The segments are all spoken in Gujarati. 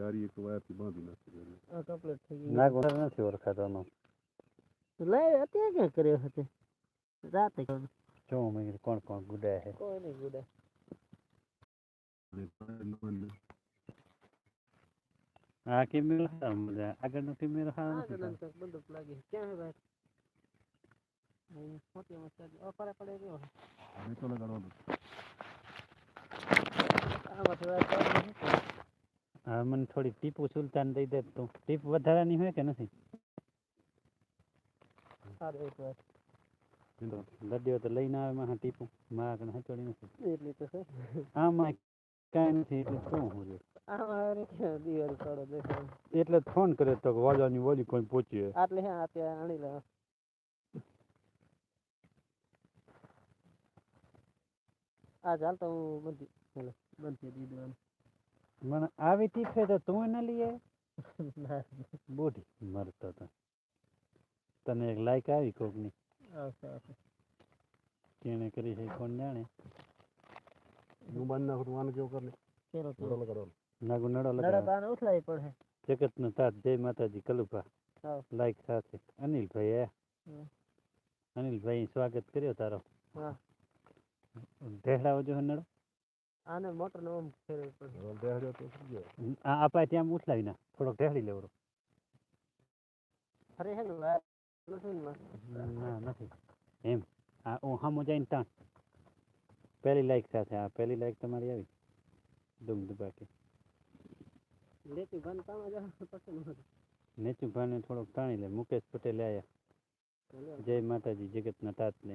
જારી એક વાયરથી બાંધી નાખી આ કમ્પ્લીટ થઈ ગયું. નાગ નથી ઓળખાતો નો લાઈવ અત્યારે ક્યાં કર્યો હતો રાતે. જો મેં કોણ કોણ ગુડાય છે. કોઈ નહીં ગુડે હા કે નવાને આ કેમેરો સારો મજા આગળનો હા આગળ આ નથી બંદૂક લાગી. ક્યાં હે ભાઈ? મોટી મસ્તી ઓ, પરે પડે રહ્યો. હવે તો લગાડવાનું. આ છે. હા મને થોડી ટીપુ સુલતાન દઈ દે તું. ટીપ વધારાની હોય કે નથી? લડ્યો તો લઈને આવે માં ટીપુ. મારા કને હચોડી નથી. એટલી તો છે. આમાં કાંઈ નથી એટલે શું હું દેખાય. એટલે ફોન કર્યો તો વાજાની વોલી કોઈ પહોંચી આટલે હા અત્યારે આણી લેવા આ ચાલ તો હું બંધ બંધ કરી દીધું. મને આવી તીફે તો તું ન લઈએ બોઢી મરતો તો. તને એક લાઈક આવી કોકની. આવશે કરી છે કોણ જાણે? હું બંધ ના કરું આને કેવું કરે નડો લગાડવાનું. નાગુ નડો લગાડો નડો તાને ઉથલાવી પડે. જગતનો તાત જય માતાજી કલુભા. હાવ. લાઈક સાથે. અનિલભાઈ એ અનિલભાઈ સ્વાગત કર્યો તારો. હા. ઢેડાવો જો નડો. આને મોટર ને ફેરવી પડે. હવે તો શું કહેવાય? આ આપા ત્યાં ઉઠલાવી ના થોડોક ઢેડી લેવડો. અરે હે ને નથી ને માં. ના નથી. એમ. આ હું હામો જઈને તાણ. પહેલી લાઈક સાથે આ પહેલી લાઈક તમારી આવી. દુમ દબાકે લેતી ભાન કામ જ આવે પછી ન હતું. નેચું ભાને થોડોક તાણી લે. મુકેશ પટેલ આયા. જય માતાજી જગતના તાતને.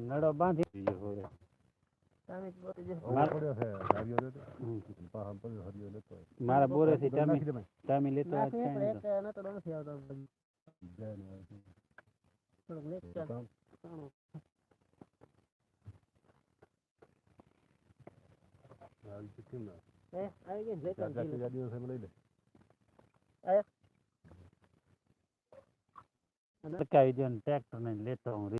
ને? બાંધી ચાર હોય મારા બોરે થી એમાં લઈ લેતો લટકાવી દો ટ્રેક્ટર ને લેતો હું